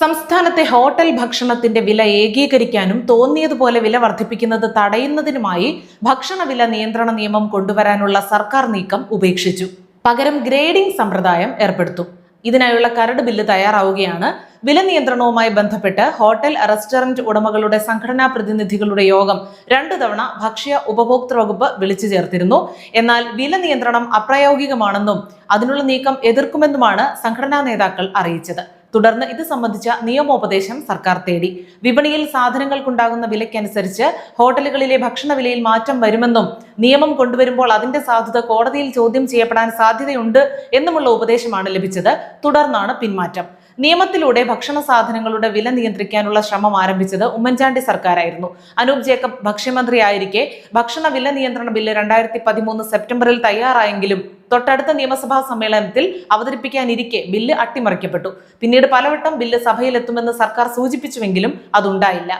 സംസ്ഥാനത്തെ ഹോട്ടൽ ഭക്ഷണത്തിന്റെ വില ഏകീകരിക്കാനും തോന്നിയതുപോലെ വില വർദ്ധിപ്പിക്കുന്നത് തടയുന്നതിനുമായി ഭക്ഷണ വില നിയന്ത്രണ നിയമം കൊണ്ടുവരാനുള്ള സർക്കാർ നീക്കം ഉപേക്ഷിച്ചു. പകരം ഗ്രേഡിംഗ് സമ്പ്രദായം ഏർപ്പെടുത്തും. ഇതിനായുള്ള കരട് ബില്ല് തയ്യാറാവുകയാണ്. വില നിയന്ത്രണവുമായി ബന്ധപ്പെട്ട് ഹോട്ടൽ റെസ്റ്റോറന്റ് ഉടമകളുടെ സംഘടനാ പ്രതിനിധികളുടെ യോഗം രണ്ടു തവണ ഭക്ഷ്യ ഉപഭോക്തൃ വകുപ്പ് വിളിച്ചു ചേർത്തിരുന്നു. എന്നാൽ വില നിയന്ത്രണം അപ്രായോഗികമാണെന്നും അതിനുള്ള നീക്കം എതിർക്കുമെന്നുമാണ് സംഘടനാ നേതാക്കൾ അറിയിച്ചത്. തുടർന്ന് ഇത് സംബന്ധിച്ച നിയമോപദേശം സർക്കാർ തേടി. വിപണിയിൽ സാധനങ്ങൾക്കുണ്ടാകുന്ന വിലയ്ക്കനുസരിച്ച് ഹോട്ടലുകളിലെ ഭക്ഷണ വിലയിൽ മാറ്റം വരുമെന്നും നിയമം കൊണ്ടുവരുമ്പോൾ അതിന്റെ സാധ്യത കോടതിയിൽ ചോദ്യം ചെയ്യപ്പെടാൻ സാധ്യതയുണ്ട് എന്നുമുള്ള ഉപദേശമാണ് ലഭിച്ചത്. തുടർന്നാണ് പിന്മാറ്റം. നിയമത്തിലൂടെ ഭക്ഷണ സാധനങ്ങളുടെ വില നിയന്ത്രിക്കാനുള്ള ശ്രമം ആരംഭിച്ചത് ഉമ്മൻചാണ്ടി സർക്കാരായിരുന്നു. അനൂപ് ജേക്കബ് ഭക്ഷ്യമന്ത്രിയായിരിക്കെ ഭക്ഷണ വില നിയന്ത്രണ ബില്ല് രണ്ടായിരത്തി സെപ്റ്റംബറിൽ തയ്യാറായെങ്കിലും തൊട്ടടുത്ത നിയമസഭാ സമ്മേളനത്തിൽ അവതരിപ്പിക്കാനിരിക്കെ ബില്ല് അട്ടിമറിക്കപ്പെട്ടു. പിന്നീട് പലവട്ടം ബില്ല് സഭയിലെത്തുമെന്ന് സർക്കാർ സൂചിപ്പിച്ചുവെങ്കിലും അതുണ്ടായില്ല.